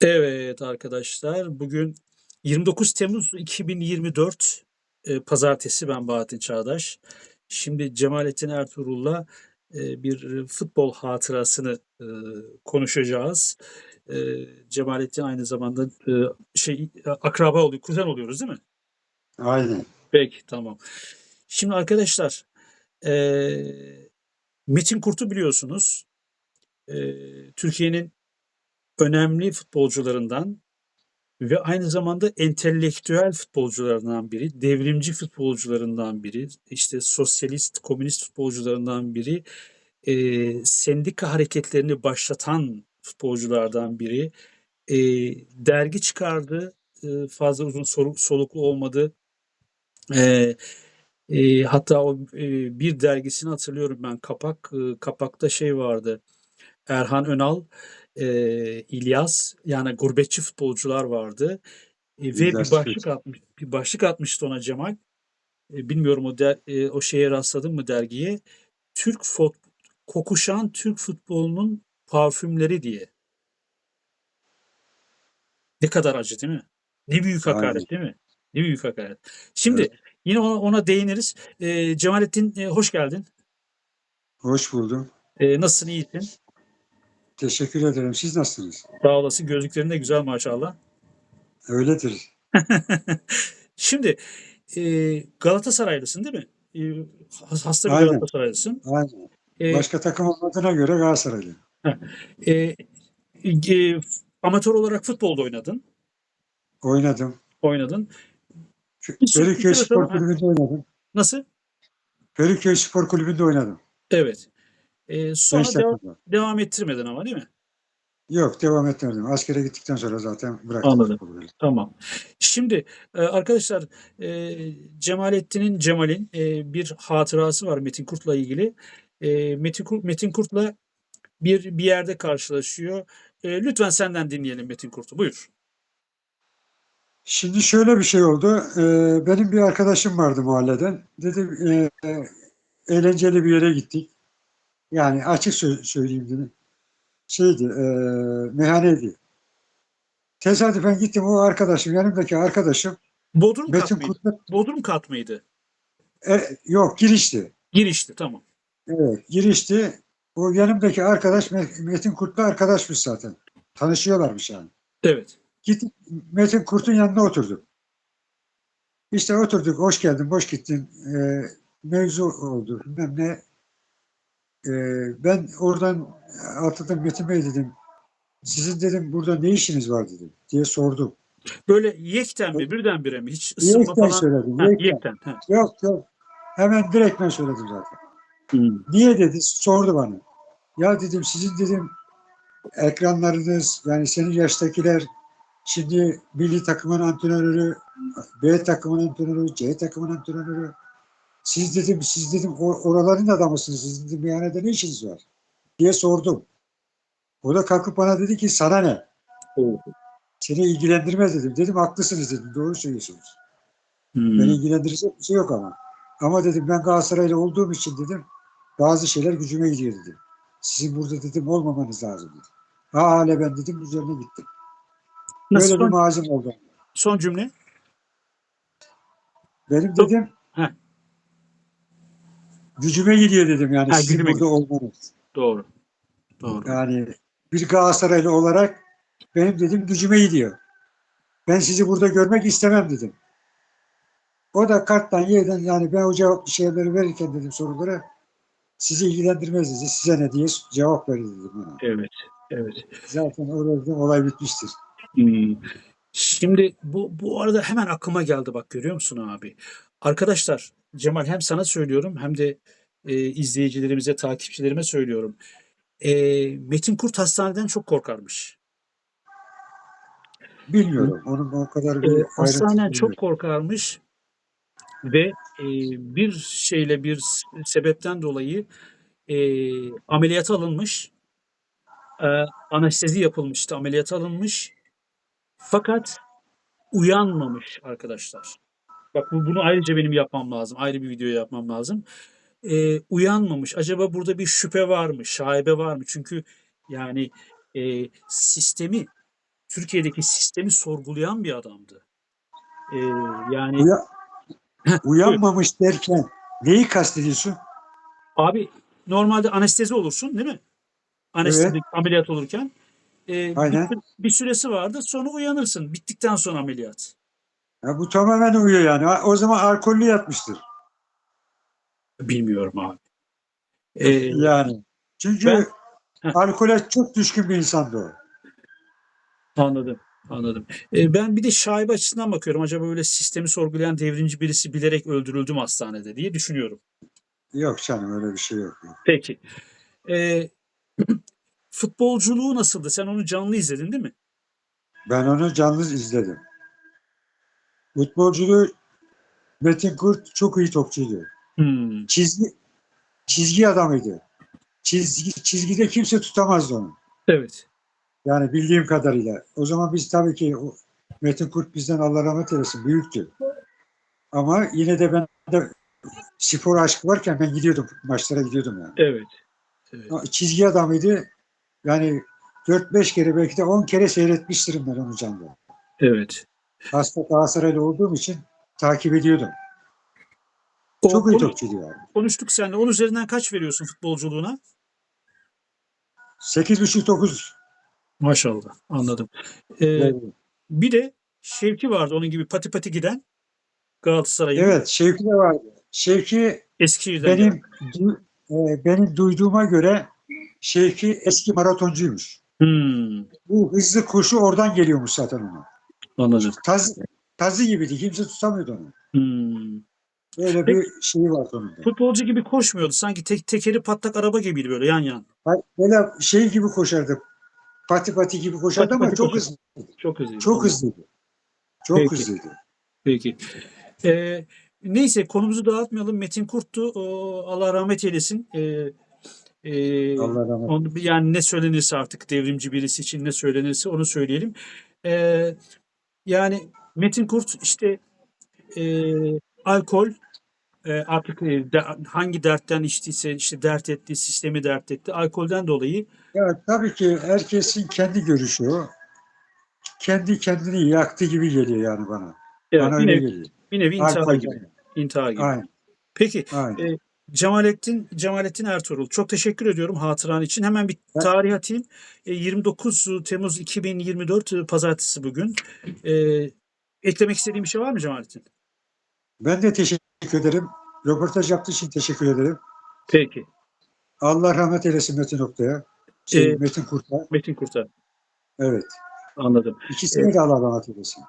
Evet arkadaşlar, bugün 29 Temmuz 2024 e, Pazartesi. Ben Bahattin Çağdaş. Şimdi Cemalettin Ertuğrul'la e, bir futbol hatırasını e, konuşacağız. E, Cemalettin aynı zamanda e, şey akraba oluyor, kuzen oluyoruz değil mi? Aynen. Peki, tamam. Şimdi arkadaşlar, e, Metin Kurt'u biliyorsunuz. E, Türkiye'nin önemli futbolcularından ve aynı zamanda entelektüel futbolcularından biri, devrimci futbolcularından biri, işte sosyalist, komünist futbolcularından biri, eee, sendika hareketlerini başlatan futbolculardan biri. Eee, dergi çıkardı, eee, fazla uzun soluklu olmadı. Eee, eee, hatta o, eee, bir dergisini hatırlıyorum ben, kapak, ııı, kapakta şey vardı, Erhan Önal, eee, İlyas, yani gurbetçi futbolcular vardı, eee, ve bir başlık atmış bir başlık atmıştı ona Cemal. Eee, bilmiyorum o der eee, o şeye rastladın mı dergiye? Türk fot kokuşan Türk futbolunun parfümleri diye. Ne kadar acı değil mi? Ne büyük Aynen. hakaret değil mi? Ne büyük hakaret. Şimdi Evet. yine ona ona değiniriz. Eee, Cemalettin, eee, hoş geldin. Hoş buldum. Eee, nasılsın, iyisin? Teşekkür ederim. Siz nasılsınız? Sağ olasın. Gözlüklerin de güzel maşallah. Öyledir. Şimdi, eee, Galatasaraylısın değil mi? Has hasta bir Aynen. Galatasaraylısın. Aynen. Eee Başka takım olmadığına göre Galatasaraylıyım. Heh. Eee, ge amatör olarak futbolda oynadın. Oynadım. Oynadın. Feriköy Spor. Kulübü'nde oynadım. Nasıl? Feriköy Spor Kulübü'nde oynadım. Evet. Eee, sonra Genç deva takımda. devam ettirmedin ama değil mi? Yok, devam etmedim. Askere gittikten sonra zaten bıraktım Anladım. futbolu. Tamam. Şimdi, arkadaşlar, eee, Cemalettin'in, Cemal'in, bir hatırası var Metin Kurt'la ilgili. Metin Kurt Metin Kurt'la bir bir yerde karşılaşıyor. Lütfen senden dinleyelim Metin Kurt'u. Buyur. Şimdi şöyle bir şey oldu. Benim bir arkadaşım vardı mahalleden. Dedim, eğlenceli bir yere gittik. Yani açık sö söyleyeyim dedim. Şeydi, eee, meyhaneydi. Tesadüfen gittim o arkadaşım, yanımdaki arkadaşım Bodrum kat Metin mıydı? Kurt'la Bodrum kat mıydı? E, yok girişti. Girişti, tamam. Evet, girişti. O yanımdaki arkadaş Me- Metin Kurt'la arkadaşmış zaten. Tanışıyorlarmış yani. Evet. Gittik Metin Kurt'un yanına oturduk. İşte oturduk, hoş geldin, hoş gittin. Ee, mevzu oldu, bilmem ne. Ee, ben oradan atladım Metin Bey dedim. Sizin dedim burada ne işiniz var dedim diye sordum. Böyle yekten mi, birdenbire mi? Hiç ısınma Yekten falan söyledim, Heh, yekten. yekten. Heh. Yok yok. Hemen direkt ben söyledim zaten. Hımm. Niye dedi, sordu bana. Ya dedim sizin dedim ekranlarınız yani senin yaştakiler şimdi milli takımın antrenörü, B takımın antrenörü, C takımın antrenörü. Siz dedim, siz dedim or- oraların adamısınız. Siz dedim meyhanede ne işiniz var? diye sordum. O da kalkıp bana dedi ki sana ne? O! Seni ilgilendirmez dedim. Dedim haklısınız dedim. Doğru söylüyorsunuz. Beni Hımm. ilgilendirecek bir şey yok ama. Ama dedim ben Galatasaraylı olduğum için dedim bazı şeyler gücüme gidiyor dedim. Sizin burada dedim olmamanız lazım dedim. Hala ben dedim üzerine gittim. Nasıl Böyle bir son mazim oldu. son cümle? Benim dedim Heh. Gücüme gidiyor dedim yani Ha, sizin burada olmanız. Doğru. Doğru. Yani bir Galatasaraylı olarak benim dedim gücüme gidiyor. Ben sizi burada görmek istemem dedim. O da karttan yerden yani ben o cevap şeyleri verirken dedim sorulara sizi ilgilendirmez dedi. Size ne diye cevap verdi dedim ona. Evet, evet. Zaten orada olay bitmiştir. Hımm. Şimdi bu bu arada hemen aklıma geldi bak görüyor musun abi? Arkadaşlar, Cemal hem sana söylüyorum hem de, eee, izleyicilerimize, takipçilerime söylüyorum. Eee, Metin Kurt hastaneden çok korkarmış. Bilmiyorum. Onun o kadar bir Eee, ayrıntısını hastaneden çok korkarmış ve, eee, bir şeyle bir sebepten dolayı, eee, ameliyata alınmış. Eee, anestezi yapılmıştı, ameliyata alınmış. Fakat uyanmamış arkadaşlar. Bak bu bunu ayrıca benim yapmam lazım. Ayrı bir video yapmam lazım. Eee, uyanmamış. Acaba burada bir şüphe var mı? Şaibe var mı? Çünkü yani, eee, sistemi Türkiye'deki sistemi sorgulayan bir adamdı. Ee, yani Uya- uyanmamış derken neyi kastediyorsun? abi normalde anestezi olursun değil mi? Anestezi Evet. ameliyat olurken. Ee, Aynen. Bir, bir süresi vardır sonra uyanırsın. Bittikten sonra ameliyat. Ya bu tamamen uyuyor yani. O zaman alkollü yatmıştır. Bilmiyorum abi. Ee, Yani. Çünkü Ben- alkole çok düşkün bir insandı o. Anladım. Anladım. Ee, ben bir de şaibe açısından bakıyorum. Acaba böyle sistemi sorgulayan devrimci birisi bilerek öldürüldü mü hastanede diye düşünüyorum. Yok canım öyle bir şey yok. Peki. Ee, futbolculuğu nasıldı? Sen onu canlı izledin değil mi? Ben onu canlı izledim. Futbolculuğu Metin Kurt çok iyi topçuydu. Hmm, Çizgi çizgi adamıydı. Çizgi, çizgide kimse tutamazdı onu. Evet. Yani bildiğim kadarıyla. O zaman biz tabii ki Metin Kurt bizden Allah rahmet eylesin büyüktü. Ama yine de ben de spor aşkı varken ben gidiyordum. Maçlara gidiyordum yani. Evet. Evet. Çizgi adamıydı. Yani 4-5 kere belki de 10 kere seyretmiştirim ben onu canlı. Evet. Hasta Galatasaraylı olduğum için takip ediyordum. O, Çok iyi konu- topçuydu yani. konuştuk seninle. Onun üzerinden kaç veriyorsun futbolculuğuna? 8,5-9 Maşallah. Anladım. Ee, bir de Şevki vardı onun gibi pati pati giden Galatasaray'ın Evet Şevki de vardı. Şevki Eskişehir'den benim du- e, benim duyduğuma göre Şevki eski maratoncuymuş. Hmm, Bu hızlı koşu oradan geliyormuş zaten ona. anladım. Taz, tazı gibiydi. Kimse tutamıyordu onu. Hmm. Öyle bir şeyi vardı onun da. Futbolcu gibi koşmuyordu. Sanki tek, tekeri patlak araba gibiydi böyle yan yan. Böyle şey gibi koşardı. Pati pati gibi koşardı Pati ama pati çok koşardı. hızlı. Çok hızlıydı. Çok hızlıydı. Çok Peki. hızlıydı. Peki. Ee, neyse konumuzu dağıtmayalım. Metin Kurt'tu. O, Allah rahmet eylesin. Ee, e, Allah rahmet onu, yani ne söylenirse artık devrimci birisi için ne söylenirse onu söyleyelim. Ee, yani Metin Kurt işte e, alkol artık e, hangi dertten içtiyse işte dert etti, sistemi dert etti. Alkolden dolayı Ya tabii ki herkesin kendi görüşü o. Kendi kendini yaktı gibi geliyor yani bana. evet, bana bir, öyle nevi, geliyor. bir nevi intihar Alkolden. gibi. İntihar gibi. Aynen. Peki Aynen. Cemalettin Cemalettin Ertuğrul çok teşekkür ediyorum hatıran için. Hemen bir tarih atayım. E, 29 Temmuz 2024 e, pazartesi bugün. E, eklemek istediğim bir şey var mı Cemalettin? Ben de teşekkür ederim. Röportaj yaptığı için teşekkür ederim. Peki. Allah rahmet eylesin Metin Oktay'a. Şey, Ee, Metin Kurt'a. Metin Kurtar. Evet. Anladım. İkisine de Allah rahmet eylesin.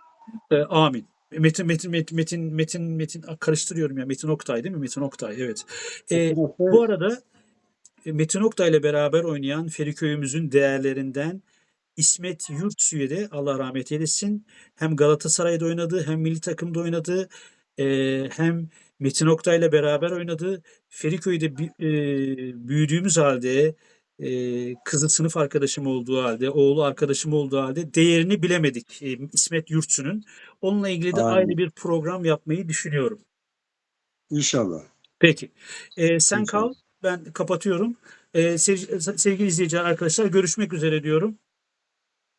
E, amin. Metin Metin Metin Metin Metin Metin karıştırıyorum ya. Metin Oktay değil mi? Metin Oktay evet. E, Oktay, Bu arada e, Metin Oktay ile beraber oynayan Feriköy'ümüzün değerlerinden İsmet Yurtsu'yu de Allah rahmet eylesin. Hem Galatasaray'da oynadı hem milli takımda oynadı. e, hem Metin Oktay ile beraber oynadı. Feriköy'de e, büyüdüğümüz halde e, kızı sınıf arkadaşım olduğu halde, oğlu arkadaşım olduğu halde değerini bilemedik e, İsmet Yurtsu'nun. Onunla ilgili de Aynen. ayrı bir program yapmayı düşünüyorum. İnşallah. Peki. Ee, sen İnşallah. kal. Ben kapatıyorum. Sev- sevgili izleyiciler arkadaşlar görüşmek üzere diyorum.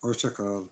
Hoşça kal.